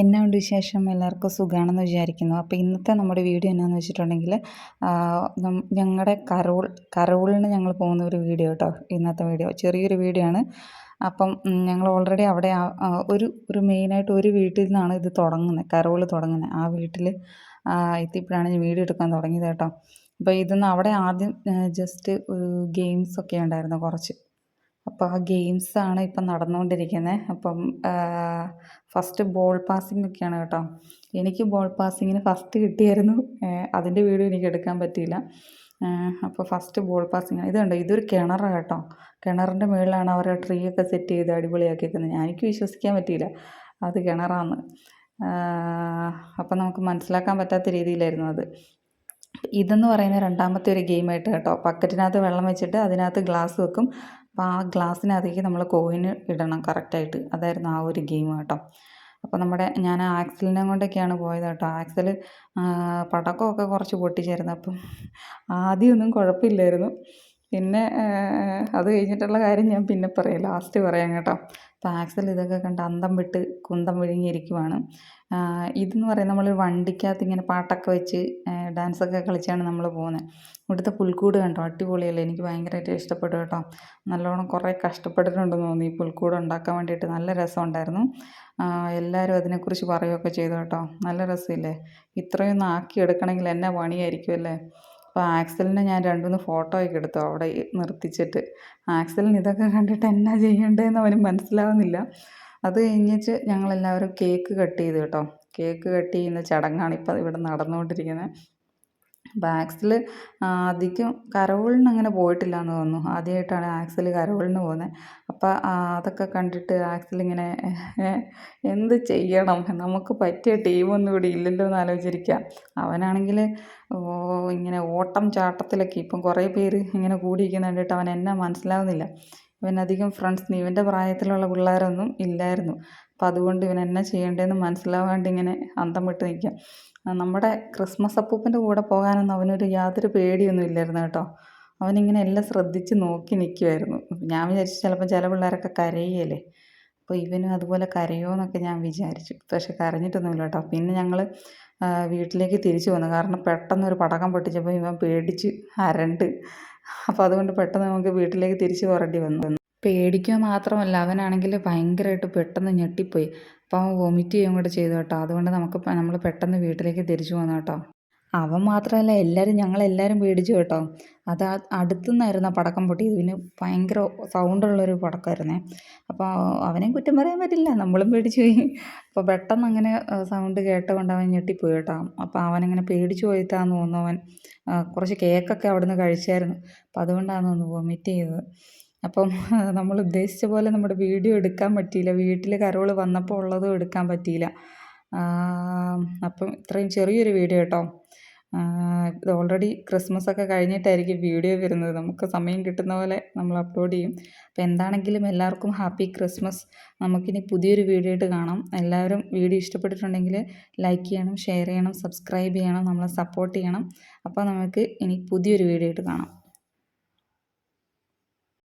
എന്നാ ഉണ്ട് വിശേഷം എല്ലാവർക്കും സുഖമാണെന്ന് വിചാരിക്കുന്നു. അപ്പോൾ ഇന്നത്തെ നമ്മുടെ വീഡിയോ എന്നാന്ന് വെച്ചിട്ടുണ്ടെങ്കിൽ ഞങ്ങളുടെ കരോൾ കരോളിന് ഞങ്ങൾ പോകുന്ന ഒരു വീഡിയോ കേട്ടോ ഇന്നത്തെ വീഡിയോ. ചെറിയൊരു വീഡിയോ ആണ്. അപ്പം ഞങ്ങൾ ഓൾറെഡി അവിടെ ഒരു ഒരു മെയിനായിട്ട് ഒരു വീട്ടിൽ നിന്നാണ് ഇത് തുടങ്ങുന്നത് കരോൾ തുടങ്ങുന്നത് ആ വീട്ടിൽ എത്തിയപ്പോഴാണ് ഞാൻ വീഡിയോ എടുക്കാൻ തുടങ്ങിയത് കേട്ടോ. അപ്പോൾ ഇതെന്ന് അവിടെ ആദ്യം ജസ്റ്റ് ഒരു ഗെയിംസൊക്കെ ഉണ്ടായിരുന്നു കുറച്ച്. അപ്പോൾ ആ ഗെയിംസാണ് ഇപ്പം നടന്നുകൊണ്ടിരിക്കുന്നത് അപ്പം ഫസ്റ്റ് ബോൾ പാസിംഗ് ഒക്കെയാണ് കേട്ടോ. എനിക്ക് ബോൾ പാസിങ്ങിന് ഫസ്റ്റ് കിട്ടിയായിരുന്നു. അതിന്റെ വീഡിയോ എനിക്ക് എടുക്കാൻ പറ്റിയില്ല. അപ്പോൾ ഫസ്റ്റ് ബോൾ പാസിങ് ഇത് കണ്ടോ? ഇതൊരു കിണറാണ് കേട്ടോ. കിണറിന്റെ മുകളിലാണ് അവർ ട്രീ ഒക്കെ സെറ്റ് ചെയ്ത് അടിപൊളിയാക്കിയിരിക്കുന്നത് എനിക്ക് വിശ്വസിക്കാൻ പറ്റിയില്ല. അത് കിണറാന്ന്. അപ്പം നമുക്ക് മനസ്സിലാക്കാൻ പറ്റാത്ത രീതിയിലായിരുന്നു അത്. ഇതെന്ന് പറയുന്ന രണ്ടാമത്തെ ഒരു ഗെയിമായിട്ട് കേട്ടോ. പക്കറ്റിനകത്ത് വെള്ളം വെച്ചിട്ട് അതിനകത്ത് ഗ്ലാസ് വെക്കും. അപ്പോൾ ആ ഗ്ലാസ്സിനകത്തേക്ക് നമ്മൾ കോയിൻ ഇടണം കറക്റ്റായിട്ട് അതായിരുന്നു ആ ഒരു ഗെയിം കേട്ടോ. അപ്പോൾ നമ്മുടെ ഞാൻ ആക്സലിനെ കൊണ്ടൊക്കെയാണ് പോയത് കേട്ടോ. ആക്സൽ പടക്കമൊക്കെ കുറച്ച് പൊട്ടിച്ചായിരുന്നു അപ്പം ആദ്യമൊന്നും കുഴപ്പമില്ലായിരുന്നു. പിന്നെ അത് കഴിഞ്ഞിട്ടുള്ള കാര്യം ഞാൻ പിന്നെ പറയാം. ലാസ്റ്റ് പറയാം കേട്ടോ. അപ്പോൾ ഇതൊക്കെ കണ്ട് അന്തം വിട്ട് കുന്തം വിഴുങ്ങിയിരിക്കുവാണ്. ഇതെന്ന് പറയുന്നത് നമ്മൾ വണ്ടിക്കകത്ത് ഇങ്ങനെ പാട്ടൊക്കെ വെച്ച് ഡാൻസൊക്കെ കളിച്ചാണ് നമ്മൾ പോകുന്നത് ഇവിടുത്തെ പുൽക്കൂട് കണ്ടോ? അടിപൊളിയല്ലേ? എനിക്ക് ഭയങ്കരമായിട്ട് ഇഷ്ടപ്പെട്ടു കേട്ടോ. നല്ലോണം കുറേ കഷ്ടപ്പെട്ടിട്ടുണ്ടെന്ന് തോന്നി ഈ പുൽക്കൂട് ഉണ്ടാക്കാൻ വേണ്ടിയിട്ട്. നല്ല രസമുണ്ടായിരുന്നു. എല്ലാവരും അതിനെക്കുറിച്ച് പറയുകയൊക്കെ ചെയ്തു കേട്ടോ. നല്ല രസമില്ലേ? ഇത്രയൊന്നും ആക്കി എടുക്കണമെങ്കിൽ എന്നാ പണിയായിരിക്കും അല്ലേ? അപ്പോൾ ആക്സലിനെ ഞാൻ രണ്ടുമൂന്ന് ഫോട്ടോ ഒക്കെ എടുത്തു അവിടെ നിർത്തിച്ചിട്ട്. ആക്സലിന് ഇതൊക്കെ കണ്ടിട്ട് എന്നാ ചെയ്യേണ്ടതെന്ന് അവന് മനസ്സിലാവുന്നില്ല. അത് കഴിഞ്ഞിട്ട് ഞങ്ങളെല്ലാവരും കേക്ക് കട്ട് ചെയ്തു കേട്ടോ. കേക്ക് കട്ട് ചെയ്യുന്ന ചടങ്ങാണ് ഇപ്പോൾ ഇവിടെ നടന്നുകൊണ്ടിരിക്കുന്നത്. ആക്സിൽ അധികം കരോളിന് അങ്ങനെ പോയിട്ടില്ല എന്ന് തോന്നുന്നു. ആദ്യമായിട്ടാണ് ആക്സിൽ കരോളിന് പോകുന്നത് അപ്പോൾ അതൊക്കെ കണ്ടിട്ട് ആക്സിൽ ഇങ്ങനെ എന്ത് ചെയ്യണം? നമുക്ക് പറ്റിയ ടീമൊന്നും ഇവിടെ ഇല്ലല്ലോ എന്ന് ആലോചിച്ചിരിക്കുക അവനാണെങ്കിൽ ഇങ്ങനെ ഓട്ടം ചാട്ടത്തിലൊക്കെ ഇപ്പം കുറേ പേര് ഇങ്ങനെ കൂടിയിരിക്കുന്ന കണ്ടിട്ട് അവൻ എന്നെ മനസ്സിലാവുന്നില്ല. ഇവനധികം ഫ്രണ്ട്സ് ഇവന്റെ പ്രായത്തിലുള്ള പിള്ളേരൊന്നും ഇല്ലായിരുന്നു. അപ്പം അതുകൊണ്ട് ഇവൻ എന്നെ ചെയ്യേണ്ടതെന്ന് മനസ്സിലാവാണ്ട് ഇങ്ങനെ അന്തം വിട്ട് നിൽക്കുക നമ്മുടെ ക്രിസ്മസ് അപ്പൂപ്പന്റെ കൂടെ പോകാനൊന്നും അവനൊരു യാതൊരു പേടിയൊന്നും ഇല്ലായിരുന്നു കേട്ടോ. അവനിങ്ങനെ എല്ലാം ശ്രദ്ധിച്ച് നോക്കി നിൽക്കുമായിരുന്നു ഞാൻ വിചാരിച്ചു ചിലപ്പോൾ ചില പിള്ളേരൊക്കെ കരയല്ലേ അപ്പോൾ ഇവനും അതുപോലെ കരയോ എന്നൊക്കെ ഞാൻ വിചാരിച്ചു. പക്ഷെ കരഞ്ഞിട്ടൊന്നുമില്ല കേട്ടോ. പിന്നെ ഞങ്ങൾ വീട്ടിലേക്ക് തിരിച്ചു വന്നു. കാരണം പെട്ടെന്ന് ഒരു പടക്കം പൊട്ടിച്ചപ്പോൾ ഇവൻ പേടിച്ച് അരണ്ട്. അപ്പോൾ അതുകൊണ്ട് പെട്ടെന്ന് നമുക്ക് വീട്ടിലേക്ക് തിരിച്ചു പോരേണ്ടി വന്നു. പേടിക്കുക മാത്രമല്ല അവനാണെങ്കിൽ ഭയങ്കരമായിട്ട് പെട്ടെന്ന് ഞെട്ടിപ്പോയി. അപ്പോൾ അവൻ വൊമിറ്റ് ചെയ്യുകയും കൂടെ ചെയ്തു കേട്ടോ. അതുകൊണ്ട് നമുക്ക് നമ്മൾ പെട്ടെന്ന് വീട്ടിലേക്ക് തിരിച്ചു പോന്നു കേട്ടോ. അവൻ മാത്രമല്ല എല്ലാവരും ഞങ്ങളെല്ലാവരും പേടിച്ചു കേട്ടോ. അത് അടുത്തുനിന്നായിരുന്നു ആ പടക്കം പൊട്ടിയത്. പിന്നെ ഭയങ്കര സൗണ്ടുള്ളൊരു പടക്കമായിരുന്നേ അപ്പോൾ അവനെയും കുറ്റം പറയാൻ പറ്റില്ല. നമ്മളും പേടിച്ചു പോയി. അപ്പോൾ പെട്ടെന്ന് അങ്ങനെ സൗണ്ട് കേട്ടുകൊണ്ട് അവൻ ഞെട്ടിപ്പോയി കേട്ടോ. അപ്പോൾ അവനങ്ങനെ പേടിച്ചു പോയിട്ടാന്ന് തോന്നുന്നു അവൻ. കുറച്ച് കേക്കൊക്കെ അവിടുന്ന് കഴിച്ചായിരുന്നു. അപ്പോൾ അതുകൊണ്ടാണ് തോന്നുന്നു വൊമിറ്റ് ചെയ്തത്. അപ്പം നമ്മൾ ഉദ്ദേശിച്ച പോലെ നമ്മുടെ വീഡിയോ എടുക്കാൻ പറ്റിയില്ല. വീട്ടിൽ കരോൾ വന്നപ്പോൾ ഉള്ളതും എടുക്കാൻ പറ്റിയില്ല. അപ്പം ഇത്രയും ചെറിയൊരു വീഡിയോ കേട്ടോ. ഇത് ഓൾറെഡി ക്രിസ്മസ് ഒക്കെ കഴിഞ്ഞിട്ടായിരിക്കും വീഡിയോ വരുന്നത്. നമുക്ക് സമയം കിട്ടുന്ന പോലെ നമ്മൾ അപ്ലോഡ് ചെയ്യും. അപ്പോൾ എന്താണെങ്കിലും എല്ലാവർക്കും ഹാപ്പി ക്രിസ്മസ് നമുക്കിനി പുതിയൊരു വീഡിയോ ആയിട്ട് കാണാം. എല്ലാവരും വീഡിയോ ഇഷ്ടപ്പെട്ടിട്ടുണ്ടെങ്കിൽ ലൈക്ക് ചെയ്യണം ഷെയർ ചെയ്യണം സബ്സ്ക്രൈബ് ചെയ്യണം നമ്മളെ സപ്പോർട്ട് ചെയ്യണം. അപ്പോൾ നമുക്ക് ഇനി പുതിയൊരു വീഡിയോ ആയിട്ട് കാണാം.